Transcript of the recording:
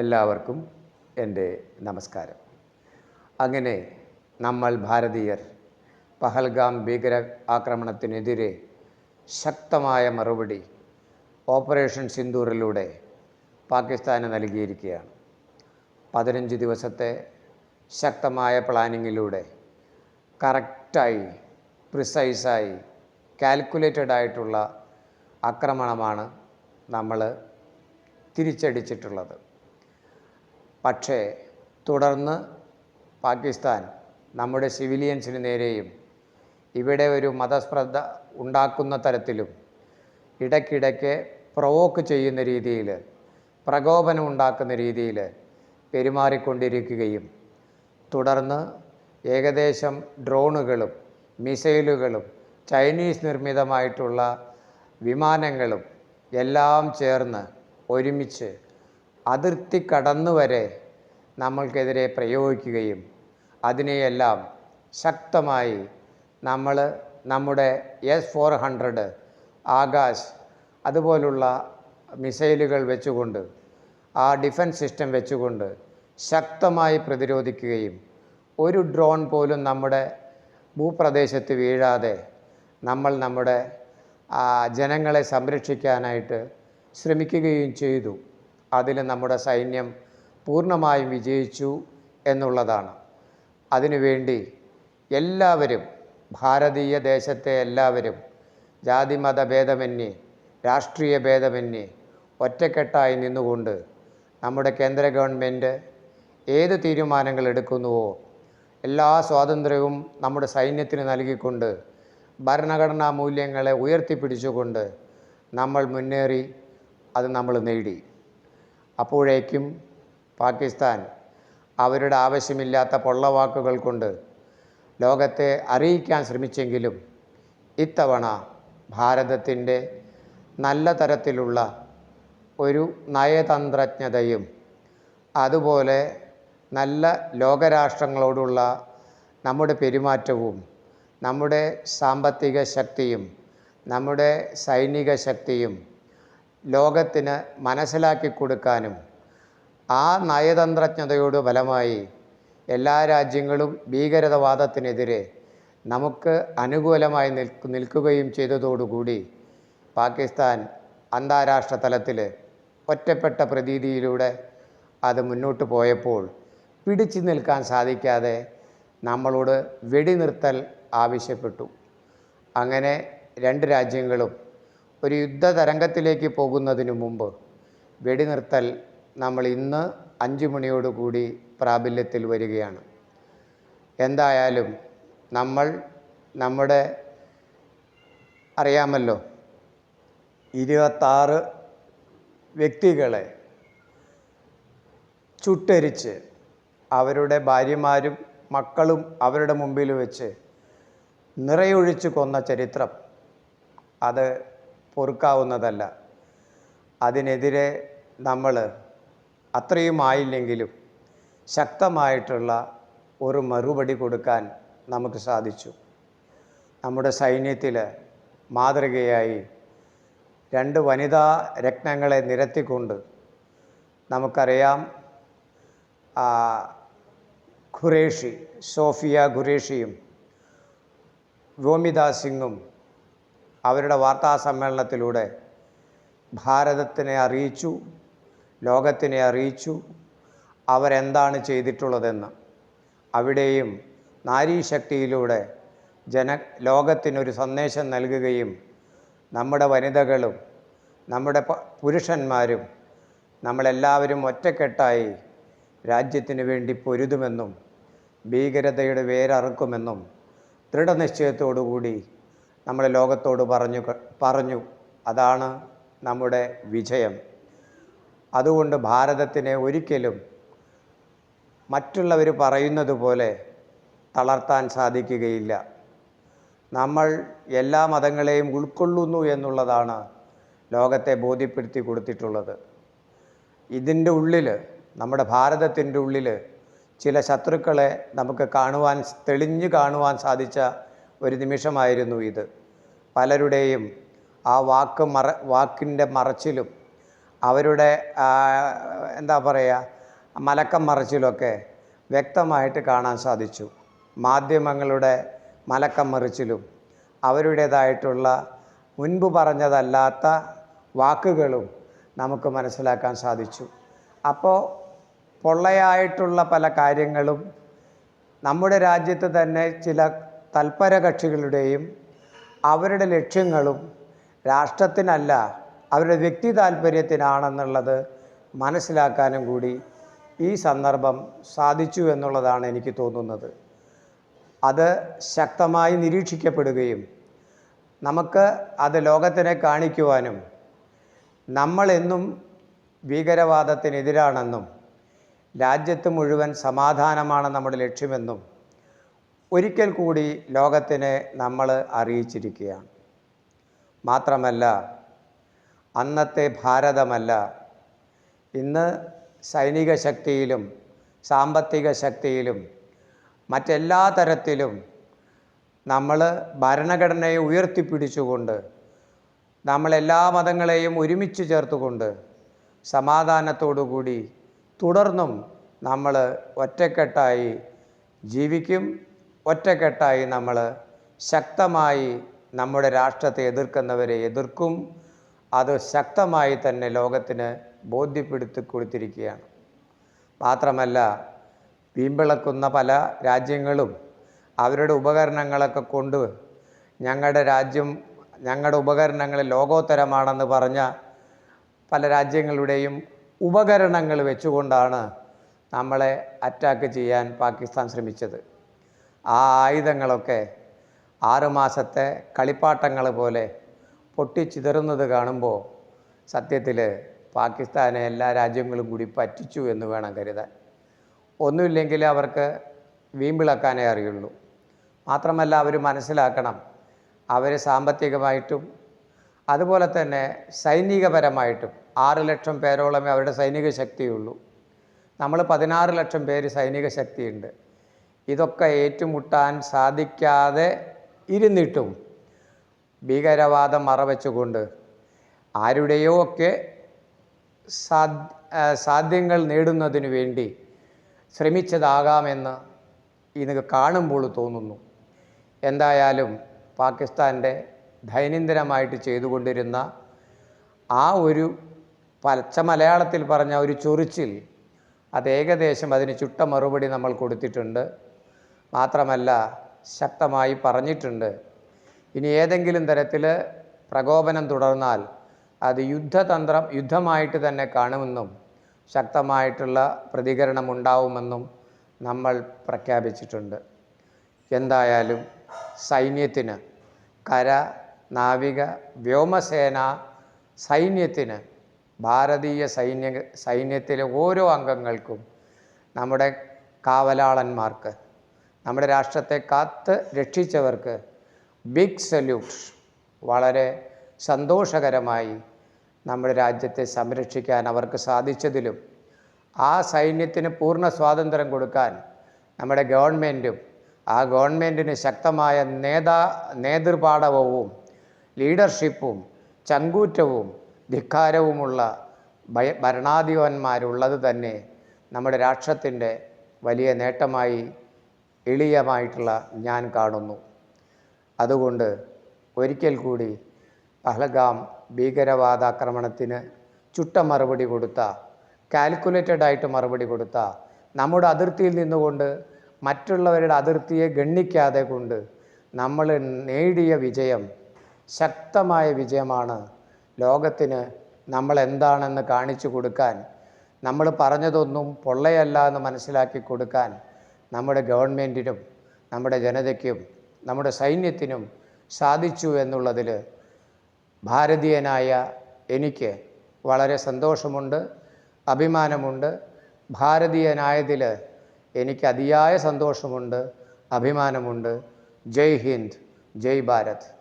എല്ലാവർക്കും എന്റെ നമസ്കാരം. അങ്ങനെ നമ്മൾ ഭാരതീയർ പഹൽഗാം ഭീകര ആക്രമണത്തിനെതിരെ ശക്തമായ മറുപടി ഓപ്പറേഷൻ സിന്ദൂറിലൂടെ പാകിസ്ഥാന് നൽകിയിരിക്കുകയാണ്. പതിനഞ്ച് ദിവസത്തെ ശക്തമായ പ്ലാനിങ്ങിലൂടെ കറക്റ്റായി പ്രിസൈസായി കാൽക്കുലേറ്റഡ് ആയിട്ടുള്ള ആക്രമണമാണ് നമ്മൾ തിരിച്ചടിച്ചിട്ടുള്ളത്. പക്ഷേ തുടർന്ന് പാകിസ്ഥാൻ നമ്മുടെ സിവിലിയൻസിന് നേരെയും ഇവിടെ ഒരു മതസ്പ്രദ്ധ ഉണ്ടാക്കുന്ന തരത്തിലും ഇടയ്ക്കിടയ്ക്ക് പ്രവോക്ക് ചെയ്യുന്ന രീതിയിൽ പ്രകോപനം ഉണ്ടാക്കുന്ന രീതിയിൽ പെരുമാറിക്കൊണ്ടിരിക്കുകയും തുടർന്ന് ഏകദേശം ഡ്രോണുകളും മിസൈലുകളും ചൈനീസ് നിർമ്മിതമായിട്ടുള്ള വിമാനങ്ങളും എല്ലാം ചേർന്ന് ഒരുമിച്ച് അതിർത്തി കടന്നു വരെ നമ്മൾക്കെതിരെ പ്രയോഗിക്കുകയും അതിനെയെല്ലാം ശക്തമായി നമ്മൾ നമ്മുടെ എസ് ഫോർ ഹൺഡ്രഡ് ആകാശ് അതുപോലുള്ള മിസൈലുകൾ വെച്ചുകൊണ്ട് ആ ഡിഫൻസ് സിസ്റ്റം വെച്ചുകൊണ്ട് ശക്തമായി പ്രതിരോധിക്കുകയും ഒരു ഡ്രോൺ പോലും നമ്മുടെ ഭൂപ്രദേശത്ത് വീഴാതെ നമ്മൾ നമ്മുടെ ജനങ്ങളെ സംരക്ഷിക്കാനായിട്ട് ശ്രമിക്കുകയും ചെയ്തു. അതിൽ നമ്മുടെ സൈന്യം പൂർണമായും വിജയിച്ചു എന്നുള്ളതാണ്. അതിനുവേണ്ടി എല്ലാവരും ഭാരതീയ ദേശത്തെ എല്ലാവരും ജാതിമത ഭേദമന്യേ രാഷ്ട്രീയ ഭേദമന്യേ ഒറ്റക്കെട്ടായി നിന്നുകൊണ്ട് നമ്മുടെ കേന്ദ്ര ഗവൺമെന്റ് ഏത് തീരുമാനങ്ങൾ എടുക്കുന്നുവോ എല്ലാ സ്വാതന്ത്ര്യവും നമ്മുടെ സൈന്യത്തിന് നൽകിക്കൊണ്ട് ഭരണഘടനാ മൂല്യങ്ങളെ ഉയർത്തിപ്പിടിച്ചുകൊണ്ട് നമ്മൾ മുന്നേറി അത് നമ്മൾ നേടി. അപ്പോഴേക്കും പാകിസ്ഥാൻ അവരുടെ ആവശ്യമില്ലാത്ത പൊള്ളവാക്കുകൾ കൊണ്ട് ലോകത്തെ അറിയിക്കാൻ ശ്രമിച്ചെങ്കിലും ഇത്തവണ ഭാരതത്തിന്റെ നല്ല തരത്തിലുള്ള ഒരു നയതന്ത്രജ്ഞതയും അതുപോലെ നല്ല ലോകരാഷ്ട്രങ്ങളോടുള്ള നമ്മുടെ പെരുമാറ്റവും നമ്മുടെ സാമ്പത്തിക ശക്തിയും നമ്മുടെ സൈനിക ശക്തിയും ലോകത്തിന് മനസ്സിലാക്കി കൊടുക്കാനും ആ നയതന്ത്രജ്ഞതയുടെ ഫലമായി എല്ലാ രാജ്യങ്ങളും ഭീകരതവാദത്തിനെതിരെ നമുക്ക് അനുകൂലമായി നിൽക്കു നിൽക്കുകയും ചെയ്തതോടുകൂടി പാകിസ്ഥാൻ അന്താരാഷ്ട്ര തലത്തിൽ ഒറ്റപ്പെട്ട പ്രതീതിയിലൂടെ അത് മുന്നോട്ട് പോയപ്പോൾ പിടിച്ചു നിൽക്കാൻ സാധിക്കാതെ നമ്മളോട് വെടിനിർത്തൽ ആവശ്യപ്പെട്ടു. അങ്ങനെ രണ്ട് രാജ്യങ്ങളും ഒരു യുദ്ധ തരംഗത്തിലേക്ക് പോകുന്നതിനു മുമ്പ് വെടിനിർത്തൽ നമ്മൾ ഇന്ന് അഞ്ച് മണിയോടുകൂടി പ്രാബല്യത്തിൽ വരികയാണ്. എന്തായാലും നമ്മൾ നമ്മുടെ അറിയാമല്ലോ ഇരുപത്താറ് വ്യക്തികളെ ചുട്ടരിച്ച് അവരുടെ ഭാര്യമാരും മക്കളും അവരുടെ മുമ്പിൽ വെച്ച് നിറയൊഴിച്ച് കൊന്ന ചരിത്രം. അത് പൊറുക്കാവുന്നതല്ല. അതിനെതിരെ നമ്മൾ അത്രയും ആയില്ലെങ്കിലും ശക്തമായിട്ടുള്ള ഒരു മറുപടി കൊടുക്കാൻ നമുക്ക് സാധിച്ചു. നമ്മുടെ സൈന്യത്തിൽ മാതൃകയായി രണ്ട് വനിതാ രത്നങ്ങളെ നിരത്തിക്കൊണ്ട് നമുക്കറിയാം ഖുറേഷി സോഫിയ ഖുറേഷിയും വ്യോമിത സിംഗും അവരുടെ വാർത്താ സമ്മേളനത്തിലൂടെ ഭാരതത്തിനെ അറിയിച്ചു. ലോകത്തിനെ അറിയിച്ചു. അവരെന്താണ് ചെയ്തിട്ടുള്ളതെന്ന്. അവിടെയും നാരീശക്തിയിലൂടെ ജന ലോകത്തിനൊരു സന്ദേശം നൽകുകയും നമ്മുടെ വനിതകളും നമ്മുടെ പുരുഷന്മാരും നമ്മളെല്ലാവരും ഒറ്റക്കെട്ടായി രാജ്യത്തിന് വേണ്ടി പൊരുതുമെന്നും ഭീകരതയുടെ വേരറുക്കുമെന്നും ദൃഢനിശ്ചയത്തോടുകൂടി നമ്മൾ ലോകത്തോട് പറഞ്ഞു പറഞ്ഞു. അതാണ് നമ്മുടെ വിജയം. അതുകൊണ്ട് ഭാരതത്തിനെ ഒരിക്കലും മറ്റുള്ളവർ പറയുന്നത് പോലെ തളർത്താൻ സാധിക്കുകയില്ല. നമ്മൾ എല്ലാ മതങ്ങളെയും ഉൾക്കൊള്ളുന്നു എന്നുള്ളതാണ് ലോകത്തെ ബോധ്യപ്പെടുത്തി കൊടുത്തിട്ടുള്ളത്. ഇതിന്റെ ഉള്ളിൽ നമ്മുടെ ഭാരതത്തിന്റെ ഉള്ളിൽ ചില ശത്രുക്കളെ നമുക്ക് കാണുവാൻ തെളിഞ്ഞു കാണുവാൻ സാധിച്ച ഒരു നിമിഷമായിരുന്നു ഇത്. പലരുടെയും ആ വാക്ക് മറ വാക്കിന്റെ മറച്ചിലും അവരുടെ എന്താ പറയുക മലക്കം മറിച്ചിലൊക്കെ വ്യക്തമായിട്ട് കാണാൻ സാധിച്ചു. മാധ്യമങ്ങളുടെ മലക്കം മറിച്ചിലും അവരുടേതായിട്ടുള്ള മുൻപ് പറഞ്ഞതല്ലാത്ത വാക്കുകളും നമുക്ക് മനസ്സിലാക്കാൻ സാധിച്ചു. അപ്പോൾ പൊള്ളയായിട്ടുള്ള പല കാര്യങ്ങളും നമ്മുടെ രാജ്യത്ത് തന്നെ ചില തൽപര കക്ഷികളുടെയും അവരുടെ ലക്ഷ്യങ്ങളും രാഷ്ട്രത്തിനല്ല അവരുടെ വ്യക്തി താല്പര്യത്തിനാണെന്നുള്ളത് മനസ്സിലാക്കാനും കൂടി ഈ സന്ദർഭം സാധിച്ചു എന്നുള്ളതാണ് എനിക്ക് തോന്നുന്നത്. അത് ശക്തമായി നിരീക്ഷിക്കപ്പെടുകയും നമുക്ക് അത് ലോകത്തിനെ കാണിക്കുവാനും നമ്മളെന്നും ഭീകരവാദത്തിനെതിരാണെന്നും രാജ്യത്ത് മുഴുവൻ സമാധാനമാണ് നമ്മുടെ ലക്ഷ്യമെന്നും ഒരിക്കൽ കൂടി ലോകത്തിനെ നമ്മൾ അറിയിച്ചിരിക്കുകയാണ്. മാത്രമല്ല അന്നത്തെ ഭാരതമല്ല. ഇന്ന് സൈനിക ശക്തിയിലും സാമ്പത്തിക ശക്തിയിലും മറ്റെല്ലാ തരത്തിലും നമ്മൾ ഭരണഘടനയെ ഉയർത്തിപ്പിടിച്ചുകൊണ്ട് നമ്മളെല്ലാ മതങ്ങളെയും ഒരുമിച്ച് ചേർത്തുകൊണ്ട് സമാധാനത്തോടുകൂടി തുടർന്നും നമ്മൾ ഒറ്റക്കെട്ടായി ജീവിക്കും ഒറ്റക്കെട്ടായി നമ്മൾ ശക്തമായി നമ്മുടെ രാഷ്ട്രത്തെ എതിർക്കുന്നവരെ എതിർക്കും അത് ശക്തമായി തന്നെ ലോകത്തിന് ബോധ്യപ്പെടുത്തി കൊടുത്തിരിക്കുകയാണ് മാത്രമല്ല വീമ്പിളക്കുന്ന പല രാജ്യങ്ങളും അവരുടെ ഉപകരണങ്ങളൊക്കെ കൊണ്ട് ഞങ്ങളുടെ രാജ്യം ഞങ്ങളുടെ ഉപകരണങ്ങൾ ലോകോത്തരമാണെന്ന് പറഞ്ഞ പല രാജ്യങ്ങളുടെയും ഉപകരണങ്ങൾ വെച്ചുകൊണ്ടാണ് നമ്മളെ അറ്റാക്ക് ചെയ്യാൻ പാകിസ്ഥാൻ ശ്രമിച്ചത്. ആ ആയുധങ്ങളൊക്കെ ആറുമാസത്തെ കളിപ്പാട്ടങ്ങൾ പോലെ പൊട്ടിച്ചിതറുന്നത് കാണുമ്പോൾ സത്യത്തിൽ പാകിസ്ഥാനെ എല്ലാ രാജ്യങ്ങളും കൂടി പറ്റിച്ചു എന്ന് വേണം കരുതാൻ. ഒന്നുമില്ലെങ്കിൽ അവർക്ക് വീമ്പിളക്കാനേ അറിയുള്ളൂ. മാത്രമല്ല അവർ മനസ്സിലാക്കണം അവർ സാമ്പത്തികമായിട്ടും അതുപോലെ തന്നെ സൈനികപരമായിട്ടും ആറ് ലക്ഷം പേരോളമേ അവരുടെ സൈനിക ശക്തിയുള്ളൂ. നമ്മൾ പതിനാറ് ലക്ഷം പേര് സൈനിക ശക്തിയുണ്ട്. ഇതൊക്കെ ഏറ്റുമുട്ടാൻ സാധിക്കാതെ ഇരുന്നിട്ടും ഭീകരവാദം മറവെച്ചുകൊണ്ട് ആരുടെയോ ഒക്കെ സാധ്യങ്ങൾ നേടുന്നതിനു വേണ്ടി ശ്രമിച്ചതാകാമെന്ന് ഇത് കാണുമ്പോൾ തോന്നുന്നു. എന്തായാലും പാകിസ്ഥാന്റെ ദൈനംദിനമായിട്ട് ചെയ്തുകൊണ്ടിരുന്ന ആ ഒരു പച്ച മലയാളത്തിൽ പറഞ്ഞ ഒരു ചൊറിച്ചിൽ അത് ഏകദേശം അതിന് ചുട്ട മറുപടി നമ്മൾ കൊടുത്തിട്ടുണ്ട്. മാത്രമല്ല ശക്തമായി പറഞ്ഞിട്ടുണ്ട്. ഇനി ഏതെങ്കിലും തരത്തിൽ പ്രകോപനം തുടർന്നാൽ അത് യുദ്ധതന്ത്രം യുദ്ധമായിട്ട് തന്നെ കാണുമെന്നും ശക്തമായിട്ടുള്ള പ്രതികരണം ഉണ്ടാവുമെന്നും നമ്മൾ പ്രഖ്യാപിച്ചിട്ടുണ്ട്. എന്തായാലും സൈന്യത്തിന് കര നാവിക വ്യോമസേന സൈന്യത്തിന് ഭാരതീയ സൈന്യ സൈന്യത്തിലെ ഓരോ അംഗങ്ങൾക്കും നമ്മുടെ കാവലാളന്മാർക്ക് നമ്മുടെ രാഷ്ട്രത്തെ കാത്ത് രക്ഷിച്ചവർക്ക് ബിഗ് സല്യൂട്ട് വളരെ സന്തോഷകരമായി നമ്മുടെ രാജ്യത്തെ സംരക്ഷിക്കാൻ അവർക്ക് സാധിച്ചതിലും ആ സൈന്യത്തിന് പൂർണ സ്വാതന്ത്ര്യം കൊടുക്കാൻ നമ്മുടെ ഗവൺമെന്റും ആ ഗവൺമെന്റിന് ശക്തമായ നേതാ നേതൃപാടവവും ലീഡർഷിപ്പും ചങ്കൂറ്റവും ധിക്കാരവുമുള്ള ഭയ ഭരണാധിപന്മാരുള്ളത് തന്നെ നമ്മുടെ രാഷ്ട്രത്തിന്റെ വലിയ നേട്ടമായി എളിയമായിട്ടുള്ള ഞാൻ കാണുന്നു. അതുകൊണ്ട് ഒരിക്കൽ കൂടി പഹൽഗാം ഭീകരവാദാക്രമണത്തിന് ചുട്ട മറുപടി കൊടുത്ത കാൽക്കുലേറ്റഡ് ആയിട്ട് മറുപടി കൊടുത്ത നമ്മുടെ അതിർത്തിയിൽ നിന്നുകൊണ്ട് മറ്റുള്ളവരുടെ അതിർത്തിയെ ഗണ്ണിക്കാതെ കൊണ്ട് നമ്മൾ നേടിയ വിജയം ശക്തമായ വിജയമാണ്. ലോകത്തിന് നമ്മൾ എന്താണെന്ന് കാണിച്ചു കൊടുക്കാൻ നമ്മൾ പറഞ്ഞതൊന്നും പൊള്ളയല്ല എന്ന് മനസ്സിലാക്കി കൊടുക്കാൻ നമ്മുടെ ഗവൺമെന്റിനും നമ്മുടെ ജനതയ്ക്കും നമ്മുടെ സൈന്യത്തിനും സാധിച്ചു എന്നുള്ളതിൽ ഭാരതീയനായ എനിക്ക് വളരെ സന്തോഷമുണ്ട് അഭിമാനമുണ്ട്. ഭാരതീയനായതിൽ എനിക്ക് അതിയായ സന്തോഷമുണ്ട് അഭിമാനമുണ്ട്. ജയ് ഹിന്ദ് ജയ് ഭാരത്.